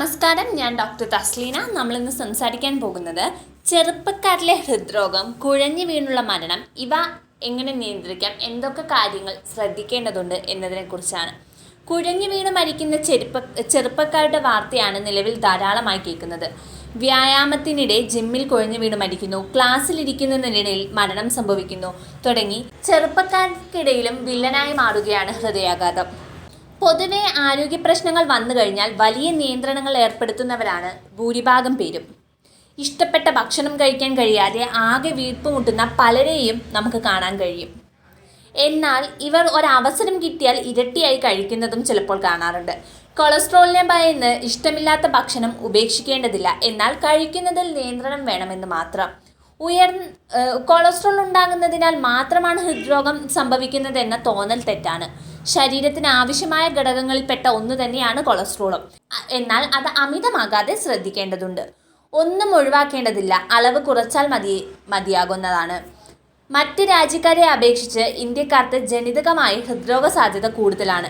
നമസ്കാരം ഞാൻ ഡോക്ടർ തസ്ലീന. നമ്മളിന്ന് സംസാരിക്കാൻ പോകുന്നത് ചെറുപ്പക്കാരിലെ ഹൃദ്രോഗം കുഴഞ്ഞു വീണുള്ള മരണം ഇവ എങ്ങനെ നിയന്ത്രിക്കാം എന്തൊക്കെ കാര്യങ്ങൾ ശ്രദ്ധിക്കേണ്ടതുണ്ട് എന്നതിനെക്കുറിച്ചാണ് കുഴഞ്ഞു വീണ് മരിക്കുന്ന ചെറുപ്പ ചെറുപ്പക്കാരുടെ വാർത്തയാണ് നിലവിൽ ധാരാളമായി കേൾക്കുന്നത്. വ്യായാമത്തിനിടെ ജിമ്മിൽ കുഴഞ്ഞു വീണ് മരിക്കുന്നു ക്ലാസ്സിലിരിക്കുന്നതിനിടയിൽ മരണം സംഭവിക്കുന്നു. തുടങ്ങി ചെറുപ്പക്കാർക്കിടയിലും വില്ലനായി മാറുകയാണ് ഹൃദയാഘാതം. പൊതുവെ ആരോഗ്യ പ്രശ്നങ്ങൾ വന്നു കഴിഞ്ഞാൽ വലിയ നിയന്ത്രണങ്ങൾ ഏർപ്പെടുത്തുന്നവരാണ് ഭൂരിഭാഗം പേരും. ഇഷ്ടപ്പെട്ട ഭക്ഷണം കഴിക്കാൻ കഴിയാതെ ആകെ വീർപ്പുമുട്ടുന്ന പലരെയും നമുക്ക് കാണാൻ കഴിയും. എന്നാൽ ഇവർ ഒരവസരം കിട്ടിയാൽ ഇരട്ടിയായി കഴിക്കുന്നതും ചിലപ്പോൾ കാണാറുണ്ട്. കൊളസ്ട്രോളിനെ ഭയന്ന് ഇഷ്ടമില്ലാത്ത ഭക്ഷണം ഉപേക്ഷിക്കേണ്ടതില്ല. എന്നാൽ കഴിക്കുന്നതിൽ നിയന്ത്രണം വേണമെന്ന് മാത്രം. ഉയർന്ന കൊളസ്ട്രോൾ ഉണ്ടാകുന്നതിനാൽ മാത്രമാണ് ഹൃദ്രോഗം സംഭവിക്കുന്നതെന്ന തോന്നൽ തെറ്റാണ്. ശരീരത്തിന് ആവശ്യമായ ഘടകങ്ങളിൽപ്പെട്ട ഒന്ന് തന്നെയാണ് കൊളസ്ട്രോളും. എന്നാൽ അത് അമിതമാകാതെ ശ്രദ്ധിക്കേണ്ടതുണ്ട്. ഒന്നും ഒഴിവാക്കേണ്ടതില്ല. അളവ് കുറച്ചാൽ മതി മതിയാകുന്നതാണ്. മറ്റ് രാജ്യക്കാരെ അപേക്ഷിച്ച് ഇന്ത്യക്കാർക്ക് ജനിതകമായി ഹൃദ്രോഗ സാധ്യത കൂടുതലാണ്.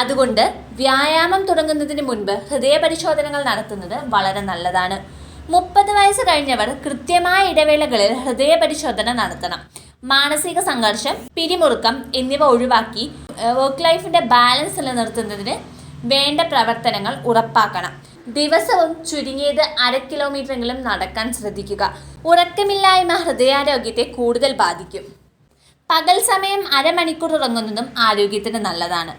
അതുകൊണ്ട് വ്യായാമം തുടങ്ങുന്നതിന് മുൻപ് ഹൃദയ പരിശോധനകൾ നടത്തുന്നത് വളരെ നല്ലതാണ്. മുപ്പത് വയസ്സ് കഴിഞ്ഞവർ കൃത്യമായ ഇടവേളകളിൽ ഹൃദയ പരിശോധന നടത്തണം. മാനസിക സംഘർഷം പിരിമുറുക്കം എന്നിവ ഒഴിവാക്കി വർക്ക് ലൈഫിന്റെ ബാലൻസ് നിലനിർത്തുന്നതിന് വേണ്ട പ്രവർത്തനങ്ങൾ ഉറപ്പാക്കണം. ദിവസവും ചുരുങ്ങിയത് അര കിലോമീറ്ററെങ്കിലും നടക്കാൻ ശ്രദ്ധിക്കുക. ഉറക്കമില്ലായ്മ ഹൃദയാരോഗ്യത്തെ കൂടുതൽ ബാധിക്കും. പകൽ സമയം അരമണിക്കൂർ ഉറങ്ങുന്നതും ആരോഗ്യത്തിന് നല്ലതാണ്.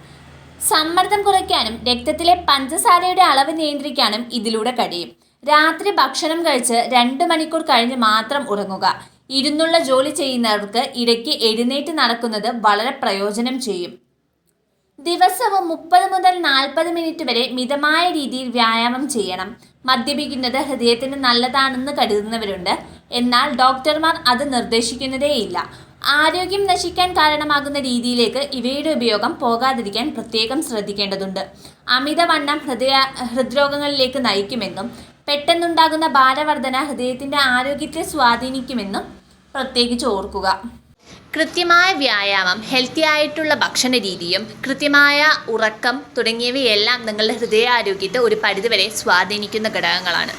സമ്മർദ്ദം കുറയ്ക്കാനും രക്തത്തിലെ പഞ്ചസാരയുടെ അളവ് നിയന്ത്രിക്കാനും ഇതിലൂടെ കഴിയും. രാത്രി ഭക്ഷണം കഴിച്ച് രണ്ട് മണിക്കൂർ കഴിഞ്ഞ് മാത്രം ഉറങ്ങുക. ഇരുന്നുള്ള ജോലി ചെയ്യുന്നവർക്ക് ഇടയ്ക്ക് എഴുന്നേറ്റ് നടക്കുന്നത് വളരെ പ്രയോജനം ചെയ്യും. ദിവസവും മുപ്പത് മുതൽ നാൽപ്പത് മിനിറ്റ് വരെ മിതമായ രീതിയിൽ വ്യായാമം ചെയ്യണം. മദ്യപിക്കുന്നത് ഹൃദയത്തിന് നല്ലതാണെന്ന് കരുതുന്നവരുണ്ട്. എന്നാൽ ഡോക്ടർമാർ അത് നിർദ്ദേശിക്കുന്നതേയില്ല. ആരോഗ്യം നശിക്കാൻ കാരണമാകുന്ന രീതിയിലേക്ക് ഇവയുടെ ഉപയോഗം പോകാതിരിക്കാൻ പ്രത്യേകം ശ്രദ്ധിക്കേണ്ടതുണ്ട്. അമിതവണ്ണം ഹൃദയ ഹൃദ്രോഗങ്ങളിലേക്ക് നയിക്കുമെന്നും പെട്ടെന്നുണ്ടാകുന്ന ഭാരവർധന ഹൃദയത്തിന്റെ ആരോഗ്യത്തെ സ്വാധീനിക്കുമെന്നും പ്രത്യേകിച്ച് ഓർക്കുക. കൃത്യമായ വ്യായാമം ഹെൽത്തി ആയിട്ടുള്ള ഭക്ഷണ രീതിയും കൃത്യമായ ഉറക്കം തുടങ്ങിയവയെല്ലാം നിങ്ങളുടെ ഹൃദയാരോഗ്യത്തെ ഒരു പരിധിവരെ സ്വാധീനിക്കുന്ന ഘടകങ്ങളാണ്.